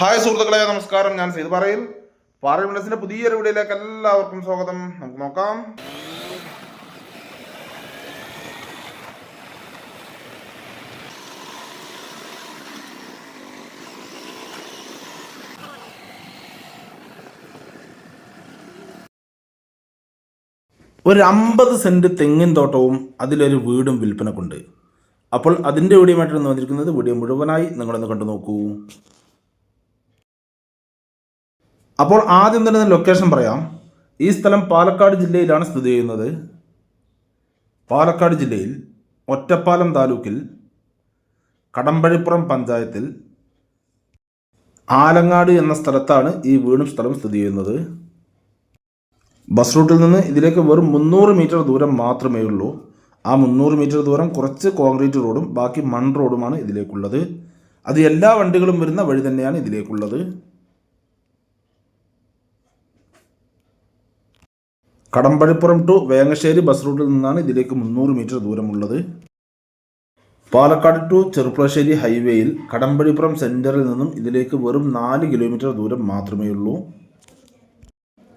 Hi സുഹൃത്തുക്കളെ നമസ്കാരം. ഞാൻ സെയ്ത് പറയും. പാർലമെന്റ്സിന്റെ പുതിയൊരു വീഡിയോയിലേക്ക് എല്ലാവർക്കും സ്വാഗതം. നമുക്ക് നോക്കാം. ഒരു അമ്പത് സെന്റ് തെങ്ങിൻ തോട്ടവും അതിലൊരു വീടും വിൽപ്പനക്കുണ്ട്. അപ്പോൾ അതിന്റെ വീഡിയോയുമായിട്ടാണ് വന്നിരിക്കുന്നത്. വീഡിയോ മുഴുവനായി നിങ്ങളൊന്ന് കണ്ടു നോക്കൂ. അപ്പോൾ ആദ്യം തന്നെ ലൊക്കേഷൻ പറയാം. ഈ സ്ഥലം പാലക്കാട് ജില്ലയിലാണ് സ്ഥിതി ചെയ്യുന്നത്. പാലക്കാട് ജില്ലയിൽ ഒറ്റപ്പാലം താലൂക്കിൽ കടമ്പഴിപ്പുറം പഞ്ചായത്തിൽ ആലങ്ങാട് എന്ന സ്ഥലത്താണ് ഈ വീടും സ്ഥലം സ്ഥിതി ചെയ്യുന്നത്. ബസ് റൂട്ടിൽ നിന്ന് ഇതിലേക്ക് വെറും മുന്നൂറ് മീറ്റർ ദൂരം മാത്രമേ ഉള്ളൂ. ആ മുന്നൂറ് മീറ്റർ ദൂരം കുറച്ച് കോൺക്രീറ്റ് റോഡും ബാക്കി മൺ റോഡുമാണ് ഇതിലേക്കുള്ളത്. അത് എല്ലാ വണ്ടികളും വരുന്ന വഴി തന്നെയാണ് ഇതിലേക്കുള്ളത്. കടമ്പഴിപ്പുറം ടു വേങ്ങശ്ശേരി ബസ് റൂട്ടിൽ നിന്നാണ് ഇതിലേക്ക് മുന്നൂറ് മീറ്റർ ദൂരമുള്ളത്. പാലക്കാട് ടു ചെറുപ്പുളശ്ശേരി ഹൈവേയിൽ കടമ്പഴിപ്പുറം സെന്ററിൽ നിന്നും ഇതിലേക്ക് വെറും നാല് കിലോമീറ്റർ ദൂരം മാത്രമേ ഉള്ളൂ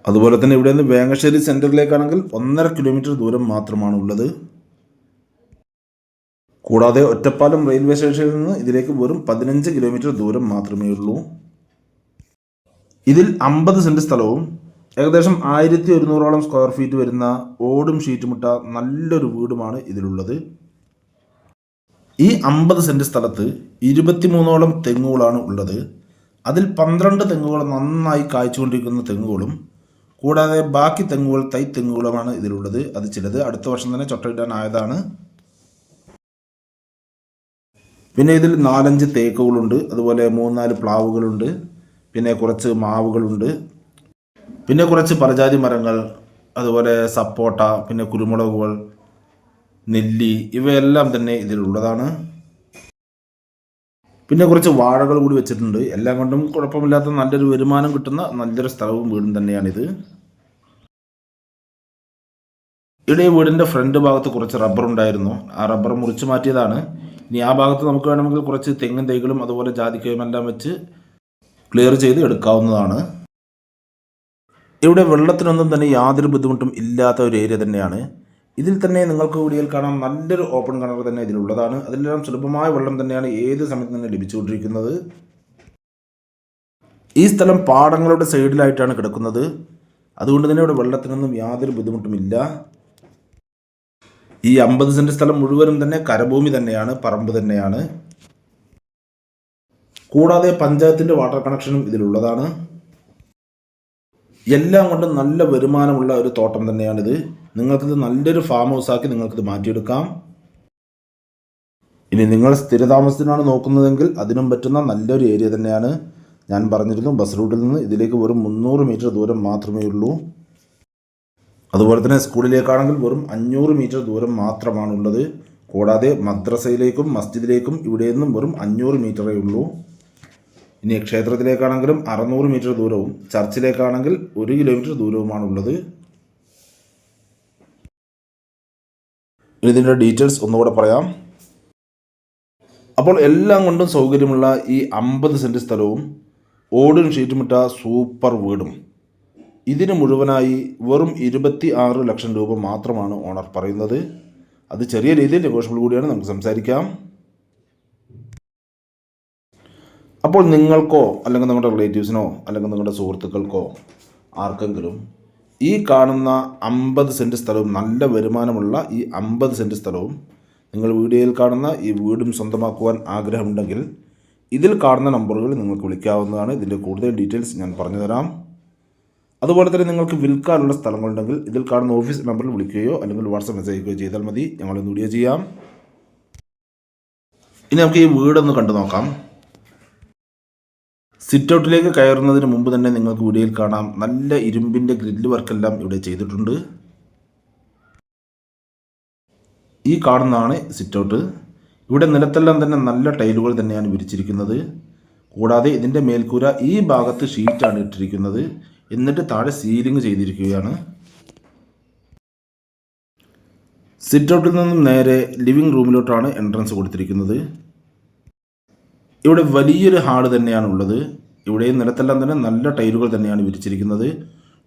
അതുപോലെ തന്നെ ഇവിടെ നിന്ന് വേങ്ങശ്ശേരി സെന്ററിലേക്കാണെങ്കിൽ ഒന്നര കിലോമീറ്റർ ദൂരം മാത്രമാണ് ഉള്ളത് കൂടാതെ ഒറ്റപ്പാലം റെയിൽവേ സ്റ്റേഷനിൽ നിന്ന് ഇതിലേക്ക് വെറും പതിനഞ്ച് കിലോമീറ്റർ ദൂരം മാത്രമേ ഉള്ളൂ ഇതിൽ അമ്പത് സെന്റ് സ്ഥലവും ഏകദേശം ആയിരത്തി ഒരുന്നൂറോളം സ്ക്വയർ ഫീറ്റ് വരുന്ന ഓടും ഷീറ്റുമുട്ട നല്ലൊരു വീടുമാണ് ഇതിലുള്ളത്. ഈ അമ്പത് സെന്റ് സ്ഥലത്ത് ഇരുപത്തിമൂന്നോളം തെങ്ങുകളാണ് ഉള്ളത്. അതിൽ പന്ത്രണ്ട് തെങ്ങുകൾ നന്നായി കായ്ച്ചുകൊണ്ടിരിക്കുന്ന തെങ്ങുകളും കൂടാതെ ബാക്കി തെങ്ങുകൾ തൈ തെങ്ങുകളുമാണ് ഇതിലുള്ളത്. അത് ചിലത് അടുത്ത വർഷം തന്നെ ചൊട്ടയിടാനായതാണ്. പിന്നെ ഇതിൽ നാലഞ്ച് തേക്കുകളുണ്ട് അതുപോലെ മൂന്നാൽ പ്ലാവുകളുണ്ട് പിന്നെ കുറച്ച് മാവുകളുണ്ട്. പിന്നെ കുറച്ച് പലജാതി മരങ്ങൾ അതുപോലെ സപ്പോട്ട പിന്നെ കുരുമുളകുകൾ നെല്ലി ഇവയെല്ലാം തന്നെ ഇതിലുള്ളതാണ്. പിന്നെ കുറച്ച് വാഴകൾ കൂടി വെച്ചിട്ടുണ്ട്. എല്ലാം കൊണ്ടും കുഴപ്പമില്ലാത്ത നല്ലൊരു വരുമാനം കിട്ടുന്ന നല്ലൊരു സ്ഥലവും വീടും തന്നെയാണിത്. ഇവിടെ വീടിന്റെ ഫ്രണ്ട് ഭാഗത്ത് കുറച്ച് റബ്ബർ ഉണ്ടായിരുന്നു. ആ റബ്ബർ മുറിച്ച് മാറ്റിയതാണ്. ഇനി ആ ഭാഗത്ത് നമുക്ക് വേണമെങ്കിൽ കുറച്ച് തെങ്ങും തൈകളും അതുപോലെ ജാതിക്കയും എല്ലാം വെച്ച് ക്ലിയർ ചെയ്ത് എടുക്കാവുന്നതാണ്. ഇവിടെ വെള്ളത്തിനൊന്നും തന്നെ യാതൊരു ബുദ്ധിമുട്ടും ഇല്ലാത്ത ഒരു ഏരിയ തന്നെയാണ്. ഇതിൽ തന്നെ നിങ്ങൾക്ക് കൂടിയാൽ കാണാം നല്ലൊരു ഓപ്പൺ കിണർ തന്നെ ഇതിലുള്ളതാണ്. അതിലെല്ലാം സുലഭമായ വെള്ളം തന്നെയാണ് ഏത് സമയത്ത് തന്നെ ലഭിച്ചുകൊണ്ടിരിക്കുന്നത്. ഈ സ്ഥലം പാടങ്ങളുടെ സൈഡിലായിട്ടാണ് കിടക്കുന്നത്. അതുകൊണ്ട് തന്നെ ഇവിടെ വെള്ളത്തിനൊന്നും യാതൊരു ബുദ്ധിമുട്ടുമില്ല ഈ അമ്പത് സെന്റ് സ്ഥലം മുഴുവനും തന്നെ കരഭൂമി തന്നെയാണ് പറമ്പ് തന്നെയാണ്. കൂടാതെ പഞ്ചായത്തിന്റെ വാട്ടർ കണക്ഷനും ഇതിലുള്ളതാണ്. എല്ലാം കൊണ്ടും നല്ല വരുമാനമുള്ള ഒരു തോട്ടം തന്നെയാണിത്. നിങ്ങൾക്കിത് നല്ലൊരു ഫാം ഹൗസാക്കി നിങ്ങൾക്കിത് മാറ്റിയെടുക്കാം. ഇനി നിങ്ങൾ സ്ഥിരതാമസത്തിനാണ് നോക്കുന്നതെങ്കിൽ അതിനും പറ്റുന്ന നല്ലൊരു ഏരിയ തന്നെയാണ്. ഞാൻ പറഞ്ഞിരുന്നു ബസ് റൂട്ടിൽ നിന്ന് ഇതിലേക്ക് വെറും മുന്നൂറ് മീറ്റർ ദൂരം മാത്രമേ ഉള്ളൂ. അതുപോലെ തന്നെ സ്കൂളിലേക്കാണെങ്കിൽ വെറും അഞ്ഞൂറ് മീറ്റർ ദൂരം മാത്രമാണുള്ളത്. കൂടാതെ മദ്രസയിലേക്കും മസ്ജിദിലേക്കും ഇവിടെ നിന്നും വെറും അഞ്ഞൂറ് മീറ്ററേ ഉള്ളൂ. ഇനി ക്ഷേത്രത്തിലേക്കാണെങ്കിലും അറുന്നൂറ് മീറ്റർ ദൂരവും ചർച്ചിലേക്കാണെങ്കിൽ ഒരു കിലോമീറ്റർ ദൂരവുമാണുള്ളത്. ഉള്ളത് ഇതിന്റെ ഡീറ്റെയിൽസ് ഒന്നുകൂടെ പറയാം. അപ്പോൾ എല്ലാം കൊണ്ടും സൗകര്യമുള്ള ഈ അമ്പത് സെന്റ് സ്ഥലവും ഓടും ഷീറ്റുമിട്ട സൂപ്പർ വീടും. ഇതിന് മുഴുവനായി വെറും ഇരുപത്തി ആറ് ലക്ഷം രൂപ മാത്രമാണ് ഓണർ പറയുന്നത്. അത് ചെറിയ രീതിയിൽ നെഗോഷ്യബിൾ കൂടിയാണ് നമുക്ക് സംസാരിക്കാം. അപ്പോൾ നിങ്ങൾക്കോ അല്ലെങ്കിൽ നിങ്ങളുടെ റിലേറ്റീവ്സിനോ അല്ലെങ്കിൽ നിങ്ങളുടെ സുഹൃത്തുക്കൾക്കോ ആർക്കെങ്കിലും ഈ കാണുന്ന അമ്പത് സെന്റ് സ്ഥലവും നല്ല വരുമാനമുള്ള ഈ അമ്പത് സെന്റ് സ്ഥലവും നിങ്ങൾ വീഡിയോയിൽ കാണുന്ന ഈ വീടും സ്വന്തമാക്കുവാൻ ആഗ്രഹമുണ്ടെങ്കിൽ ഇതിൽ കാണുന്ന നമ്പറുകൾ നിങ്ങൾക്ക് വിളിക്കാവുന്നതാണ്. ഇതിന്റെ കൂടുതൽ ഡീറ്റെയിൽസ് ഞാൻ പറഞ്ഞു തരാം. അതുപോലെ തന്നെ നിങ്ങൾക്ക് വിൽക്കാനുള്ള സ്ഥലങ്ങളുണ്ടെങ്കിൽ ഇതിൽ കാണുന്ന ഓഫീസ് നമ്പറിൽ വിളിക്കുകയോ അല്ലെങ്കിൽ വാട്സപ്പ് മെസ്സേജ് അയക്കുകയോ ചെയ്താൽ മതി. ഞങ്ങളൊന്ന് വീഡിയോ ചെയ്യാം. ഇനി നമുക്ക് ഈ വീടൊന്ന് കണ്ടു നോക്കാം. സിറ്റ് ഔട്ടിലേക്ക് കയറുന്നതിന് മുമ്പ് തന്നെ നിങ്ങൾക്ക് വീഡിയോയിൽ കാണാം. നല്ല ഇരുമ്പിന്റെ ഗ്രില്ല് വർക്കെല്ലാം ഇവിടെ ചെയ്തിട്ടുണ്ട്. ഈ കാണുന്നതാണ് സിറ്റൗട്ട് ഇവിടെ നിലത്തെല്ലാം തന്നെ നല്ല ടൈലുകൾ തന്നെയാണ് വിരിച്ചിരിക്കുന്നത്. കൂടാതെ ഇതിന്റെ മേൽക്കൂര ഈ ഭാഗത്ത് ഷീറ്റാണ് ഇട്ടിരിക്കുന്നത്. എന്നിട്ട് താഴെ സീലിംഗ് ചെയ്തിരിക്കുകയാണ്. സിറ്റൗട്ടിൽ നിന്നും നേരെ ലിവിംഗ് റൂമിലോട്ടാണ് എൻട്രൻസ് കൊടുത്തിരിക്കുന്നത്. ഇവിടെ വലിയൊരു ഹാൾ തന്നെയാണ് ഉള്ളത് ഇവിടെയും നിലത്തെല്ലാം തന്നെ നല്ല ടൈലുകൾ തന്നെയാണ് വിരിച്ചിരിക്കുന്നത്.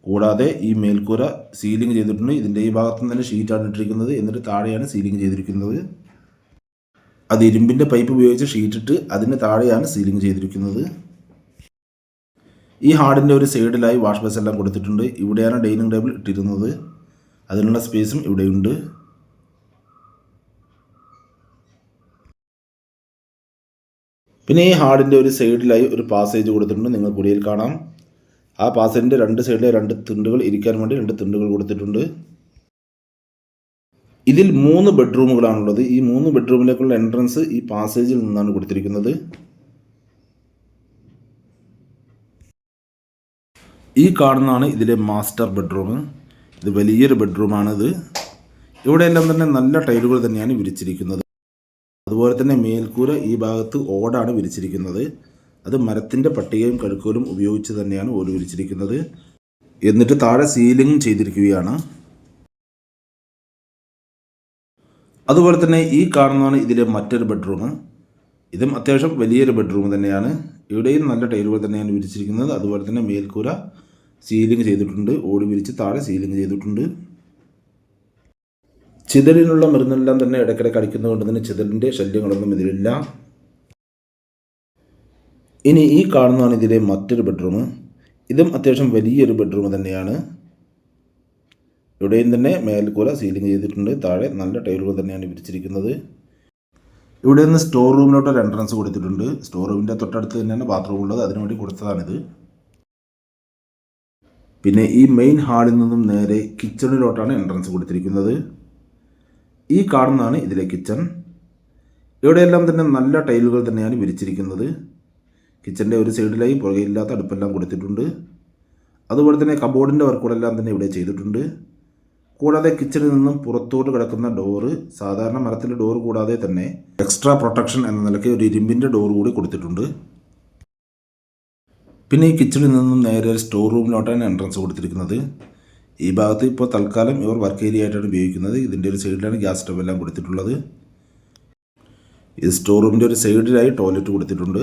കൂടാതെ ഈ മേൽക്കൂര സീലിംഗ് ചെയ്തിട്ടുണ്ട്. ഇതിന്റെ ഈ ഭാഗത്ത് തന്നെ ഷീറ്റാണ് ഇട്ടിരിക്കുന്നത്. എന്നിട്ട് താഴെയാണ് സീലിംഗ് ചെയ്തിരിക്കുന്നത്. അത് ഇരുമ്പിന്റെ പൈപ്പ് ഉപയോഗിച്ച് ഷീറ്റിട്ട് അതിന് താഴെയാണ് സീലിംഗ് ചെയ്തിരിക്കുന്നത്. ഈ ഹാളിന്റെ ഒരു സൈഡിലായി വാഷ് ബേസ് എല്ലാം കൊടുത്തിട്ടുണ്ട്. ഇവിടെയാണ് ഡൈനിങ് ടേബിൾ ഇട്ടിരുന്നത്. അതിനുള്ള സ്പേസും ഇവിടെയുണ്ട്. പിന്നെ ഈ ഹാളിന്റെ ഒരു സൈഡിലായി ഒരു പാസേജ് കൊടുത്തിട്ടുണ്ട് നിങ്ങൾ കുടിയിൽ കാണാം. ആ പാസേജിന്റെ രണ്ട് സൈഡിലെ രണ്ട് തുണ്ടുകൾ ഇരിക്കാൻ വേണ്ടി രണ്ട് തുണ്ടുകൾ കൊടുത്തിട്ടുണ്ട്. ഇതിൽ മൂന്ന് ബെഡ്റൂമുകളാണുള്ളത്. ഈ മൂന്ന് ബെഡ്റൂമിലേക്കുള്ള എൻട്രൻസ് ഈ പാസേജിൽ നിന്നാണ് കൊടുത്തിരിക്കുന്നത്. ഈ കാണുന്നതാണ് ഇതിലെ മാസ്റ്റർ ബെഡ്റൂം. ഇത് വലിയൊരു ബെഡ്റൂമാണിത്. ഇവിടെയെല്ലാം തന്നെ നല്ല ടൈലുകൾ തന്നെയാണ് വിരിച്ചിരിക്കുന്നത്. അതുപോലെ തന്നെ മേൽക്കൂര ഈ ഭാഗത്ത് ഓടാണ് വിരിച്ചിരിക്കുന്നത്. അത് മരത്തിന്റെ പട്ടികയും കഴുക്കോലും ഉപയോഗിച്ച് തന്നെയാണ് ഓട് വിരിച്ചിരിക്കുന്നത്. എന്നിട്ട് താഴെ സീലിംഗ് ചെയ്തിരിക്കുകയാണ്. അതുപോലെ തന്നെ ഈ കാണുന്നതാണ് ഇതിലെ മറ്റൊരു ബെഡ്റൂം. ഇതും അത്യാവശ്യം വലിയൊരു ബെഡ്റൂം തന്നെയാണ്. ഇവിടെയും നല്ല ടൈലുകൾ തന്നെയാണ് വിരിച്ചിരിക്കുന്നത്. അതുപോലെ തന്നെ മേൽക്കൂര സീലിംഗ് ചെയ്തിട്ടുണ്ട്. ഓട് വിരിച്ച് താഴെ സീലിംഗ് ചെയ്തിട്ടുണ്ട്. ചിതലിനുള്ള മരുന്നെല്ലാം തന്നെ ഇടയ്ക്കിടയ്ക്ക് കടിക്കുന്നത് കൊണ്ട് തന്നെ ചിതലിന്റെ ശല്യങ്ങളൊന്നും ഇതിലില്ല. ഇനി ഈ കാണുന്നതാണ് ഇതിലെ മറ്റൊരു ബെഡ്റൂം. ഇതും അത്യാവശ്യം വലിയൊരു ബെഡ്റൂം തന്നെയാണ്. ഇവിടെയും തന്നെ മേൽക്കൂര സീലിംഗ് ചെയ്തിട്ടുണ്ട്. താഴെ നല്ല ടൈലുകൾ തന്നെയാണ് വിരിച്ചിരിക്കുന്നത്. ഇവിടെ നിന്ന് സ്റ്റോർ റൂമിലോട്ട് ഒരു എൻട്രൻസ് കൊടുത്തിട്ടുണ്ട്. സ്റ്റോർ റൂമിന്റെ തൊട്ടടുത്ത് തന്നെയാണ് ബാത്റൂം ഉള്ളത്. അതിനുവേണ്ടി കൊടുത്തതാണിത്. പിന്നെ ഈ മെയിൻ ഹാളിൽ നിന്നും നേരെ കിച്ചണിലോട്ടാണ് എൻട്രൻസ് കൊടുത്തിരിക്കുന്നത്. ഈ കാണുന്നതാണ് ഇതിലെ കിച്ചൺ. ഇവിടെയെല്ലാം തന്നെ നല്ല ടൈലുകൾ തന്നെയാണ് വിരിച്ചിരിക്കുന്നത്. കിച്ചന്റെ ഒരു സൈഡിലായി പുറകെയില്ലാത്ത അടുപ്പെല്ലാം കൊടുത്തിട്ടുണ്ട്. അതുപോലെ തന്നെ കബോർഡിന്റെ വർക്കുകളെല്ലാം തന്നെ ഇവിടെ ചെയ്തിട്ടുണ്ട്. കൂടാതെ കിച്ചണിൽ നിന്നും പുറത്തോട്ട് കിടക്കുന്ന ഡോറ് സാധാരണ മരത്തിന്റെ ഡോർ കൂടാതെ തന്നെ എക്സ്ട്രാ പ്രൊട്ടക്ഷൻ എന്ന നിലയ്ക്ക് ഒരു ഇരുമ്പിന്റെ ഡോർ കൂടി കൊടുത്തിട്ടുണ്ട്. പിന്നെ ഈ കിച്ചണിൽ നിന്നും നേരെ സ്റ്റോർ റൂമിലോട്ടാണ് എൻട്രൻസ് കൊടുത്തിരിക്കുന്നത്. ഈ ഭാഗത്ത് ഇപ്പോൾ തൽക്കാലം ഇവർ വർക്ക് ഏരിയ ആയിട്ടാണ് ഉപയോഗിക്കുന്നത്. ഇതിന്റെ ഒരു സൈഡിലാണ് ഗ്യാസ് സ്റ്റവ് എല്ലാം കൊടുത്തിട്ടുള്ളത്. ഈ സ്റ്റോർ റൂമിന്റെ ഒരു സൈഡിലായി ടോയ്ലറ്റ് കൊടുത്തിട്ടുണ്ട്.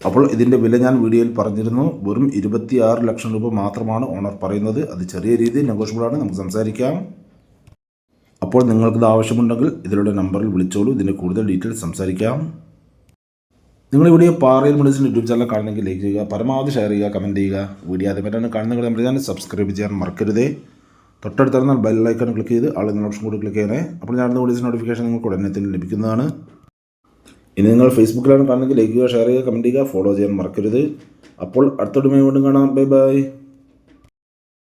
അപ്പോൾ ഇതിന്റെ വില ഞാൻ വീഡിയോയിൽ പറഞ്ഞിരുന്നു. വെറും ഇരുപത്തിയാറ് ലക്ഷം രൂപ മാത്രമാണ് ഓണർ പറയുന്നത്. അത് ചെറിയ രീതിയിൽ നെഗോഷ്യബിളാണ് നമുക്ക് സംസാരിക്കാം. അപ്പോൾ നിങ്ങൾക്കിത് ആവശ്യമുണ്ടെങ്കിൽ ഇതിലൂടെ നമ്പറിൽ വിളിച്ചോളൂ. ഇതിന്റെ കൂടുതൽ ഡീറ്റെയിൽസ് സംസാരിക്കാം. നിങ്ങൾ ഇവിടെ പാറയിൽ മെഡിസിൻ യൂട്യൂബ് ചാനൽ കാണണമെങ്കിൽ ലൈക്ക് ചെയ്യുക പരമാവധി ഷെയർ ചെയ്യുക കമന്റ് ചെയ്യുക. വീഡിയോ ആദ്യമായിട്ടാണ് കാണുന്നത്. നമ്മുടെ ചാനൽ സബ്സ്ക്രൈബ് ചെയ്യാൻ മറക്കരുതേ. തൊട്ടടുത്ത് ബെൽ ഐക്കൺ ക്ലിക്ക് ചെയ്ത് ആളുകൾ ഓപ്ഷൻ കൂടി ക്ലിക്ക് ചെയ്യണേ. അപ്പോൾ ഞാൻ വീഡിയോസ് നോട്ടിഫിക്കേഷൻ നിങ്ങൾക്ക് ഉടനെ തന്നെ ലഭിക്കുന്നതാണ്. ഇനി നിങ്ങൾ ഫേസ്ബുക്കിലാണ് കാണുന്നെങ്കിൽ ലൈക്ക് ചെയ്യുക ഷെയർ ചെയ്യുക കമന്റ് ചെയ്യുക ഫോളോ ചെയ്യാൻ മറക്കരുത്. അപ്പോൾ അടുത്തൊടുമയും വീണ്ടും കാണാം. Bye bye